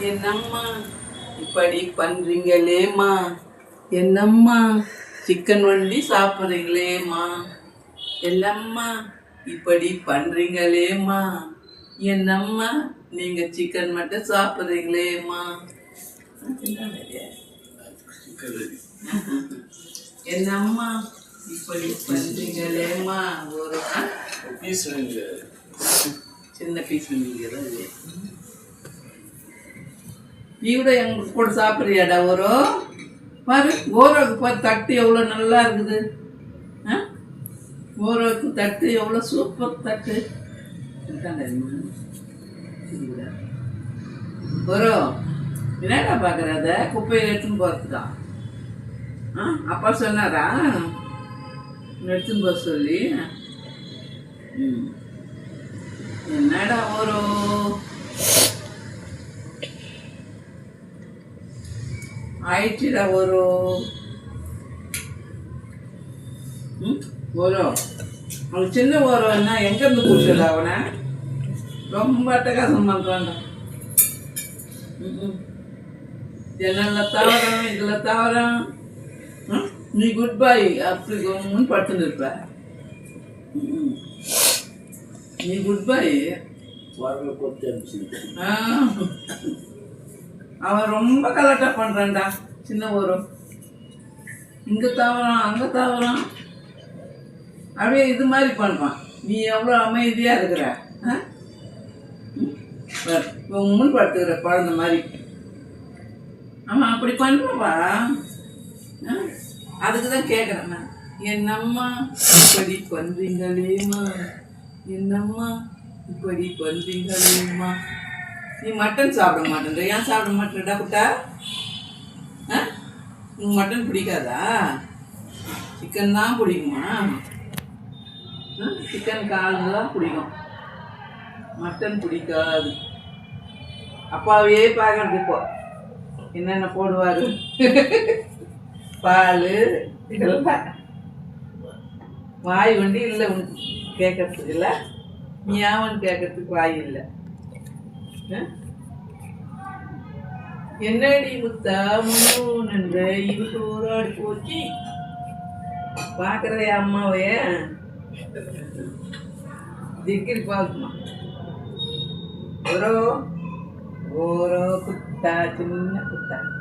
என்னம்மா? இப்படி பண்றீங்களேம்மா? என்னம்மா? சிக்கன் வண்டி சாப்பிட்றீங்களேம்மா? என்னம்மா இப்படி பண்றீங்களேம்மா? என்னம்மா நீங்க சிக்கன் மட்டும் சாப்பிட்றீங்களேம்மா? என்னம்மா இப்படி பண்றீங்களேம்மா? ஒரு ஆ? சின்ன பீஸ் அது நீ கூட எங்களுக்கு கூட சாப்பிட்றியாடா ஓரோ பாரு ஓரோக்கு பாரு தட்டு எவ்வளோ நல்லா இருக்குது. ஆ? ஓரோக்கு தட்டு எவ்வளோ சூப்பர் தட்டு. இந்தாங்க ஓரோ என்னடா பார்க்குற அதை? குப்பையில் எடுத்துன்னு போகிறதுதான் ஆ அப்பா சொன்னாரா? எடுத்துன்னு போக சொல்லி. ம். என்னடா ஒரு ஆயிடுச்சுடா ஒரு ஒரு அவன் சின்ன என்ன எங்கேருந்து கூப்பிட்டு அவனை? ரொம்ப அட்டகாசம் பண்ணுறான்டா ஜன்னலில் தவறான் இதில் தவறான்? நீ குட் பை அப்படி கம்முன்னு படுத்துன்னு இருப்ப. நீ குட் பை ஆ. அவன் ரொம்ப கலாட்டா பண்றான்டா சின்ன ஒரு இங்க தவறான் அங்க தாவறான். அப்படியே இது மாதிரி பண்ணுவான். நீ எவ்வளோ அமைதியா இருக்கிற முன்படுத்துகிற படுத்துக்கிற குழந்த மாதிரி. ஆமாம் அப்படி பண்ணுறப்பா அதுக்கு தான் கேட்குறேன் நான். என்னம்மா இப்படி பண்ணுறீங்களேம்மா என்னம்மா இப்படி பண்ணுறீங்களேம்மா நீ மட்டன் சாப்பிட மாட்டேன்ற. ஏன் சாப்பிட மாட்டேடா குட்டா? ஆ? உனக்கு மட்டன் பிடிக்காதா? சிக்கன் தான் பிடிக்குமா? சிக்கன் கால் தான் பிடிக்கும். மட்டன் பிடிக்காது. அப்பாவையே பார்க்கறது இப்போ. என்னென்ன போடுவார்? பால் இதெல்லாம். வாய் வண்டி இல்லை உனக்கு. கேட்கறதுக்கு இல்லை. நீ அவன் கேட்கறதுக்கு வாய் இல்லை? என்னடி முத்தா முன்னு இவருக்கு ஒரு ஆடு போச்சு. பார்க்குறதே அம்மாவே. திக்கில் பார்க்குமா ஒரு ஒரு குத்தா சின்ன குத்தா.